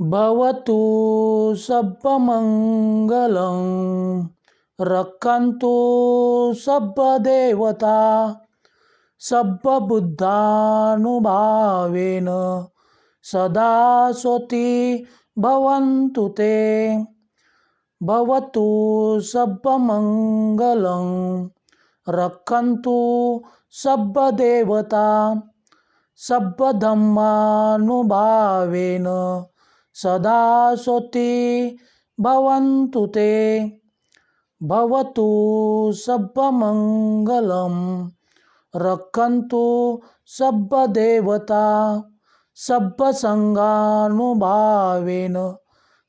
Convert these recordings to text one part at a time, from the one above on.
भवतु सर्वमङ्गलं रक्षन्तु सर्वदेवता सर्वबुद्धानुभावेन सदा स्वती भवन्तु ते। भवतु सर्वमङ्गलं रक्षन्तु सर्वदेवता सब्बधम्मानुभावेन सदा स्वती भवन्तु ते। भवतु सब्बमङ्गलं। रक्षन्तु सब्बदेवता। सब्बसङ्गानुभावेन।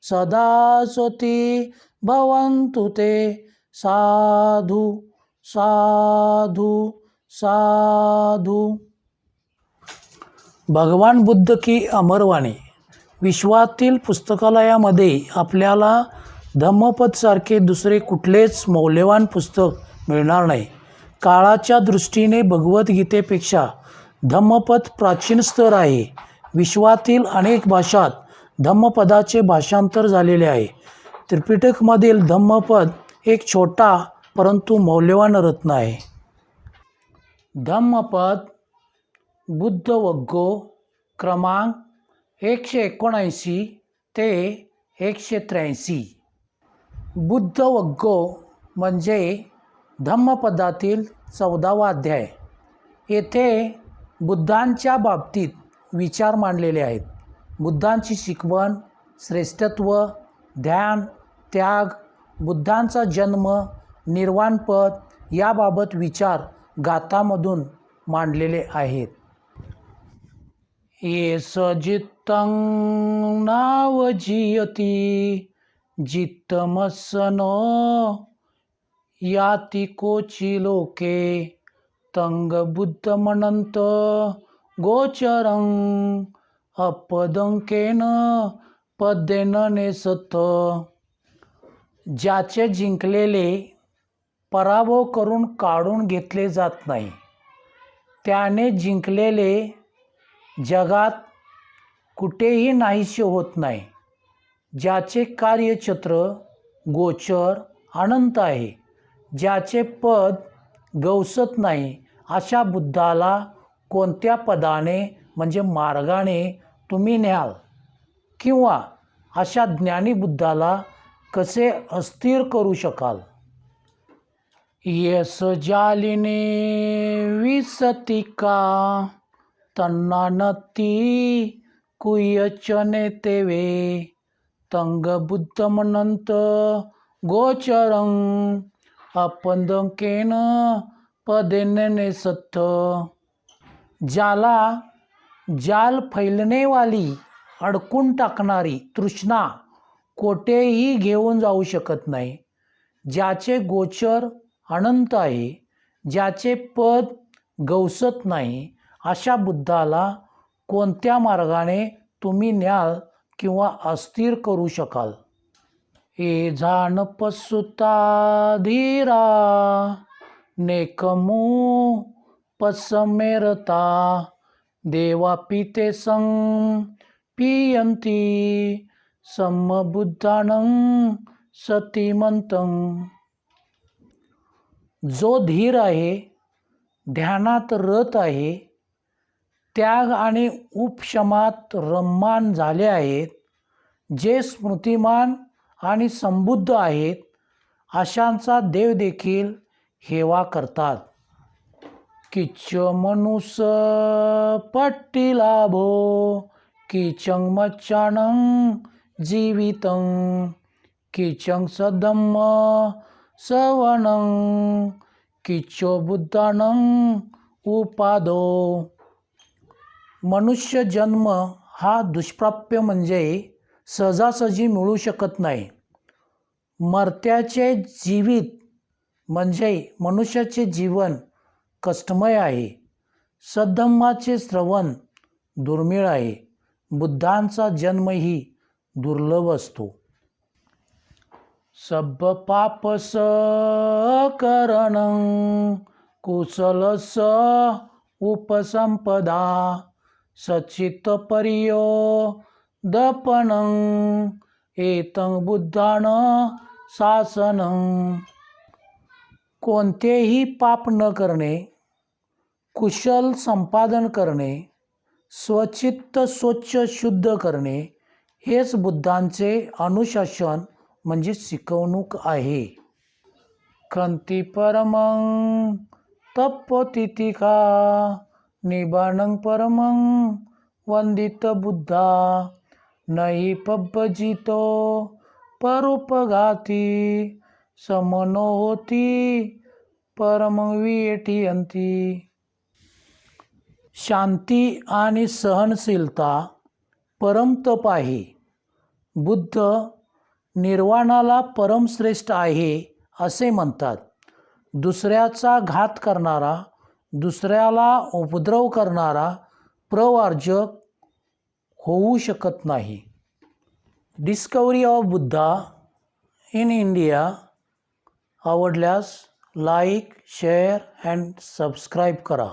सदा स्वती भवन्तु ते। साधु साधु साधु। भगवान बुद्ध की अमरवाणी विश्वातील पुस्तकालयामध्ये आपल्याला धम्मपदसारखे दुसरे कुठलेच मौल्यवान पुस्तक मिळणार नाही. काळाच्या दृष्टीने भगवद्गीतेपेक्षा धम्मपद प्राचीन स्तर आहे. विश्वातील अनेक भाषात धम्मपदाचे भाषांतर झालेले आहे. त्रिपिटकमधील धम्मपद एक छोटा परंतु मौल्यवान रत्न आहे. धम्मपद बुद्ध वग्गो क्रमांक एकशे एकोणऐंशी ते एकशे त्र्याऐंशी. बुद्ध वग्गो म्हणजे धम्मपदातील चौदावा अध्याय. येथे बुद्धांच्या बाबतीत विचार मांडलेले आहेत. बुद्धांची शिकवण श्रेष्ठत्व ध्यान त्याग बुद्धांचा जन्म निर्वाणपद याबाबत विचार गाथामधून मांडलेले आहेत. ये सजित्तं नाव जियती जित्तमसन याती कोची लोके तंग बुद्ध म्हणंत गोचरं अपदंकेन पदेन नेसत ज्याचे जिंकलेले पराभव करून काढून घेतले जात नाही त्याने जिंकलेले जगात कुठेही नाहीसे होत नाही ज्याचे कार्यक्षेत्र गोचर अनंत आहे ज्याचे पद गवसत नाही अशा बुद्धाला कोणत्या पदाने म्हणजे मार्गाने तुम्ही न्याल? किंवा अशा ज्ञानी बुद्धाला कसे अस्थिर करू शकाल? यस जालिने विसतिका। तन्ना नती कुयचने तेवे तंग बुद्ध म्हणंत गोचरं अपंदकेन पदेने सत्थ ज्याला जाल फैलणेवाली अडकून टाकणारी तृष्णा कोठेही घेऊन जाऊ शकत नाही. ज्याचे गोचर अनंत आहे ज्याचे पद गवसत नाही अशा बुद्धाला कोणत्या मार्गाने तुम्ही न्याल किंवा अस्थिर करू शकाल? ए जाण पसुता धीरा नेकमू पसमेरता देवा पिते सं पियंती समबुद्धान सतीमंत जो धीर आहे ध्यानात रत आहे त्याग आणि उपशमात रम्मान झाले आहेत जे स्मृतिमान आणि समृद्ध आहेत अशांचा देव देखील हेवा करतात. किच्च मनुस पट्टी लाभो किचंग मच्चानं जीवित किचंग सदम्म सवण किच्चो बुद्धानं उपादो मनुष्य जन्म हा दुष्प्राप्य म्हणजे सहजासहजी मिळू शकत नाही. मर्त्याचे जीवित म्हणजे मनुष्याचे जीवन कष्टमय आहे. सद्धम्माचे श्रवण दुर्मिळ आहे. बुद्धांचा जन्मही दुर्लभ असतो. सब पापस करण कुशलस उपसंपदा सचित परियो दपनं एतं बुद्धान शासन. कोणतेही पाप न करणे कुशल संपादन करणे स्वचित्त स्वच्छ शुद्ध करणे हेच बुद्धांचे अनुशासन म्हणजे शिकवणूक आहे. खंती परमंग तप्पतितिका निबाणं परमं वंदित बुद्धा नही पब्बजितो परोपघाती समनो होती परमं शांती आणि सहनशीलता परमतप आहे. बुद्ध निर्वाणाला परमश्रेष्ठ आहे असे म्हणतात. दुसऱ्याचा घात करणारा दुसऱ्याला उपद्रव करणारा प्रवार्जक होऊ शकत नाही. Discovery of Buddha in India आवडल्यास लाईक शेअर अँड सबस्क्राईब करा.